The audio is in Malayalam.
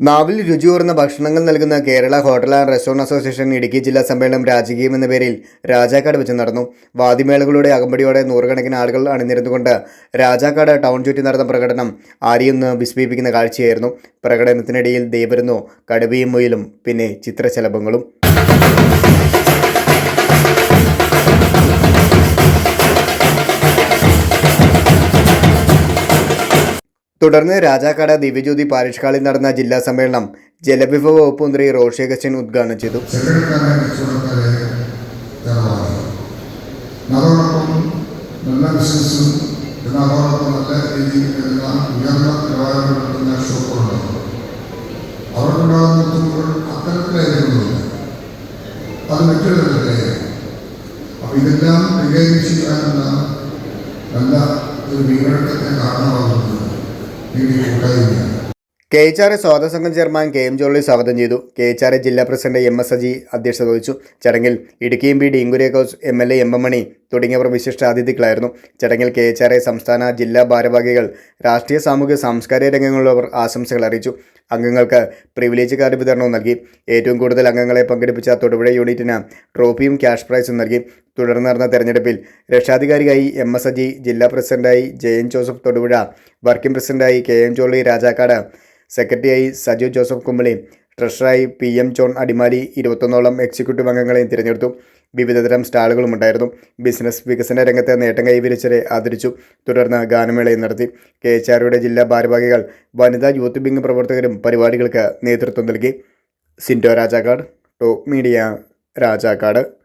നാവിൽ രുചിയൂർന്ന ഭക്ഷണങ്ങൾ നൽകുന്ന Kerala hotel and restaurant association Idukki ജില്ലാ സമ്മേളനം രാജകീയം എന്ന പേരിൽ രാജാക്കാട് വെച്ച് നടന്നു. വാദിമേളകളുടെ അകമ്പടിയോടെ നൂറുകണക്കിന് ആളുകൾ അണിനിരുന്നുകൊണ്ട് രാജാക്കാട് ടൗൺ ചുറ്റി നടന്ന പ്രകടനം ആരെയൊന്ന് വിസ്മയിപ്പിക്കുന്ന കാഴ്ചയായിരുന്നു. പ്രകടനത്തിനിടയിൽ ദേവരുന്നു കടുവയും മുയിലും പിന്നെ ചിത്രശലഭങ്ങളും. തുടർന്ന് രാജാക്കാട് ദിവ്യജ്യോതി പാരിഷ് ഹാളിൽ നടന്ന ജില്ലാ സമ്മേളനം ജലവിഭവ വകുപ്പ് മന്ത്രി റോഷി അഗസ്റ്റിൻ ഉദ്ഘാടനം ചെയ്തു. അത് മറ്റൊരു അപ്പം ഇതെല്ലാം ചെയ്യാനുള്ള നല്ല ഒരു വീണ്ടെടുക്കത്തിന് കൂട്ടായ്മയാണ് കെ എച്ച് ആർ എ സ്വാഗത സംഘം ചെയർമാൻ കെ എം ജോളി സ്വാഗതം ചെയ്തു. കെ എച്ച് ആർ എ ജില്ലാ പ്രസിഡന്റ് എം എസ് അജി അധ്യക്ഷത വഹിച്ചു. ചടങ്ങിൽ Idukki M P Dean Kuriakose M L A M M Mani തുടങ്ങിയവർ വിശിഷ്ട അതിഥികളായിരുന്നു. ചടങ്ങിൽ കെ എച്ച് ആർ എ സംസ്ഥാന ജില്ലാ ഭാരവാഹികൾ രാഷ്ട്രീയ സാമൂഹിക സാംസ്കാരിക രംഗങ്ങളിലുള്ളവർ ആശംസകൾ അറിയിച്ചു. അംഗങ്ങൾക്ക് പ്രിവിലേജ് കാർഡ് വിതരണവും നൽകി. ഏറ്റവും കൂടുതൽ അംഗങ്ങളെ പങ്കെടുപ്പിച്ച തൊടുപുഴ യൂണിറ്റിന് ട്രോഫിയും ക്യാഷ് പ്രൈസും നൽകി. തുടർന്ന് നടന്ന തെരഞ്ഞെടുപ്പിൽ രക്ഷാധികാരിയായി എം എസ് അജി ജില്ലാ പ്രസിഡന്റായി ജയൻ ജോസഫ് തൊടുപുഴ വർക്കിംഗ് പ്രസിഡന്റായി കെ എം ജോളി രാജാക്കാട് സെക്രട്ടറിയായി സജു ജോസഫ് കുമ്പളി ട്രഷറായി പി എം ജോൺ അടിമാലി ഇരുപത്തൊന്നോളം എക്സിക്യൂട്ടീവ് അംഗങ്ങളെയും തിരഞ്ഞെടുത്തു. വിവിധതരം സ്റ്റാളുകളും ഉണ്ടായിരുന്നു. ബിസിനസ് വികസന രംഗത്തെ നേട്ടം കൈവരിച്ചരെ ആദരിച്ചു. തുടർന്ന് ഗാനമേളയും നടത്തി. കെ എച്ച് ആർയുടെ ജില്ലാ ഭാരവാഹികൾ വനിതാ യൂത്ത് വിംഗ് പ്രവർത്തകരും പരിപാടികൾക്ക് നേതൃത്വം നൽകി. Sindo Rajakkad top media Rajakkad.